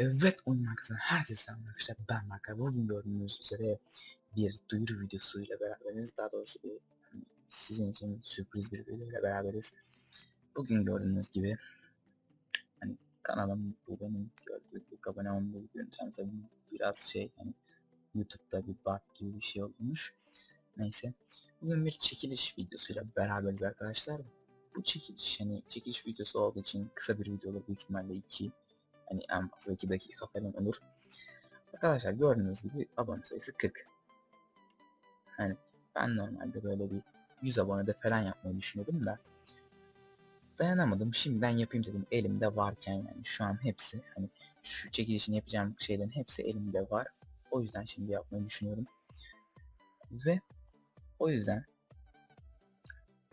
Evet oyun markasından herkese arkadaşlar ben Marka bugün gördüğünüz üzere bir duyuru videosuyla beraberiz. Daha doğrusu bir, sizin için sürpriz bir videoyla beraberiz. Bugün gördüğünüz gibi hani kanalım bu benim gördüğünüz abone olmayı yöntem tabi biraz şey hani YouTube'da bir bug gibi bir şey olmuş. Neyse bugün bir çekiliş videosuyla beraberiz arkadaşlar. Bu çekiliş hani çekiliş videosu olduğu için kısa bir video olur büyük ihtimalle iki Hani en fazla 2 dakika falan olur. Arkadaşlar gördüğünüz gibi abone sayısı 40. Hani ben normalde böyle bir 100 abonede falan yapmayı düşünüyordum da dayanamadım. Şimdiden yapayım dedim. Elimde varken yani şu an hepsi hani şu çekilişini yapacağım şeylerin hepsi elimde var. O yüzden şimdi yapmayı düşünüyorum. Ve o yüzden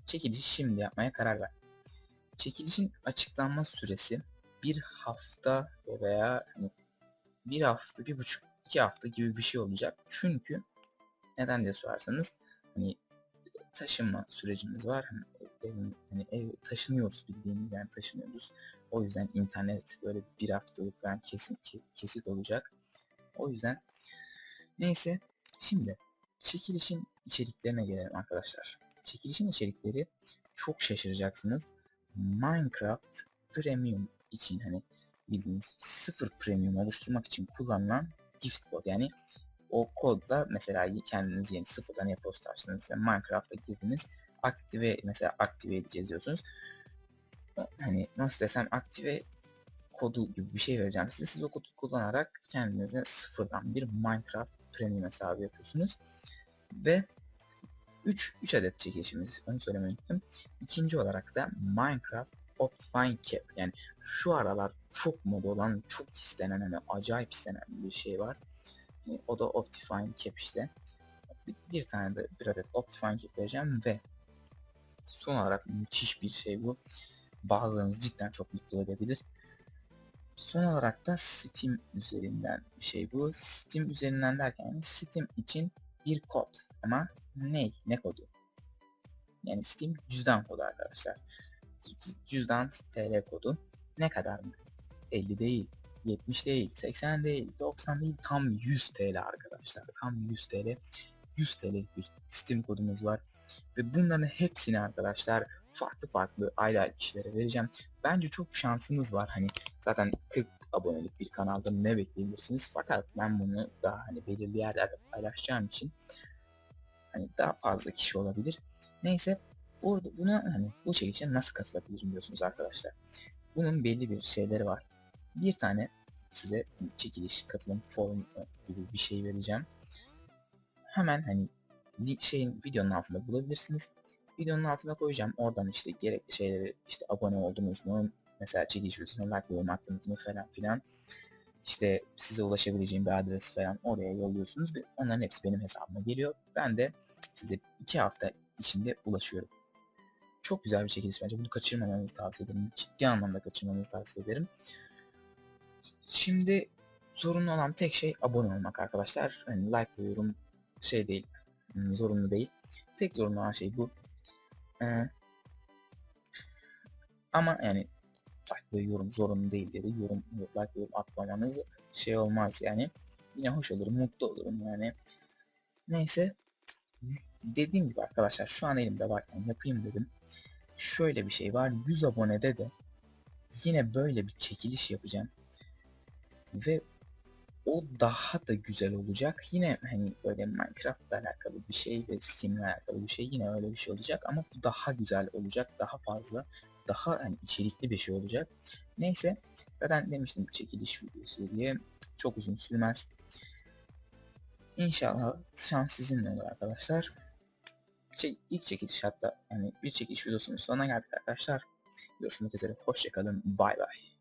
çekilişi şimdi yapmaya karar ver. Çekilişin açıklanma süresi bir hafta veya bir hafta, bir buçuk, iki hafta gibi bir şey olacak. Çünkü neden diye sorarsanız hani taşınma sürecimiz var. Hani, evin, hani ev taşınıyoruz bildiğiniz yani taşınıyoruz. O yüzden internet böyle bir haftalık ben kesin kesik olacak. O yüzden neyse şimdi çekilişin içeriklerine gelelim arkadaşlar. Çekilişin içerikleri çok şaşıracaksınız. Minecraft Premium için hani bildiğiniz sıfır premium oluşturmak için kullanılan gift kod. Yani o kodla mesela kendiniz yeni sıfırdan e-posta açtınız mesela Minecraft'a girdiniz aktive mesela aktive edeceğiz diyorsunuz. Hani nasıl desem aktive kodu gibi bir şey vereceğim size. Siz o kodu kullanarak kendinize sıfırdan bir Minecraft premium hesabı yapıyorsunuz. Ve 3 3 adet çekilişimiz onu söylemeyi unuttum. İkinci olarak da Minecraft Optifine Cap yani şu aralar çok moda olan çok istenen hani acayip istenen bir şey var. Yani o da Optifine Cap işte. Bir, bir tane de bir adet Optifine Cap vereceğim ve son olarak müthiş bir şey bu. Bazılarınız cidden çok mutlu edebilir. Son olarak da Steam üzerinden bir şey bu. Steam üzerinden derken Steam için bir kod ama ne? Ne kodu? Yani Steam cüzdan kodu arkadaşlar cüzdan TL kodu ne kadar mı? 50 değil, 70 değil, 80 değil, 90 değil, tam 100 TL arkadaşlar. Tam 100 TL. 100 TL'lik bir Steam kodumuz var. Ve bunların hepsini arkadaşlar farklı farklı ayrı ayrı kişilere vereceğim. Bence çok şansınız var. Hani zaten 40 abonelik bir kanalda ne bekleyebilirsiniz. Fakat ben bunu daha hani belirli yerlerde paylaşacağım için hani daha fazla kişi olabilir. Neyse Burada buna hani bu çekişe nasıl katılabilirim diyorsunuz arkadaşlar. Bunun belli bir şeyleri var. Bir tane size çekiliş katılım forum gibi bir şey vereceğim. Hemen hani şeyin videonun altında bulabilirsiniz. Videonun altına koyacağım. Oradan işte gerekli şeyleri işte abone oldunuz mu? Mesela çekiliş videosuna like yorum attınız mı falan filan. İşte size ulaşabileceğim bir adres falan oraya yolluyorsunuz ve onların hepsi benim hesabıma geliyor. Ben de size iki hafta içinde ulaşıyorum. Çok güzel bir çekiliş bence. Bunu kaçırmamanızı tavsiye ederim. Ciddi anlamda kaçırmamanızı tavsiye ederim. Şimdi zorunlu olan tek şey abone olmak arkadaşlar. Yani like ve yorum şey değil. Hmm, zorunlu değil. Tek zorunlu olan şey bu. Ee, ama yani like ve yorum zorunlu değil dedi. Yorum, like ve yorum atmamanız şey olmaz yani. Yine hoş olurum, mutlu olurum yani. Neyse dediğim gibi arkadaşlar şu an elimde varken yapayım dedim. Şöyle bir şey var 100 abonede de yine böyle bir çekiliş yapacağım. Ve o daha da güzel olacak. Yine hani böyle Minecraft'la alakalı bir şey ve Steam'le alakalı bir şey yine öyle bir şey olacak ama bu daha güzel olacak. Daha fazla, daha hani içerikli bir şey olacak. Neyse zaten demiştim çekiliş videosu diye çok uzun sürmez. İnşallah şans sizinle olur arkadaşlar. Şey, ilk çekiliş hatta yani bir çekiliş videosunun sonuna geldik arkadaşlar. Görüşmek üzere. Hoşçakalın. Bay bay.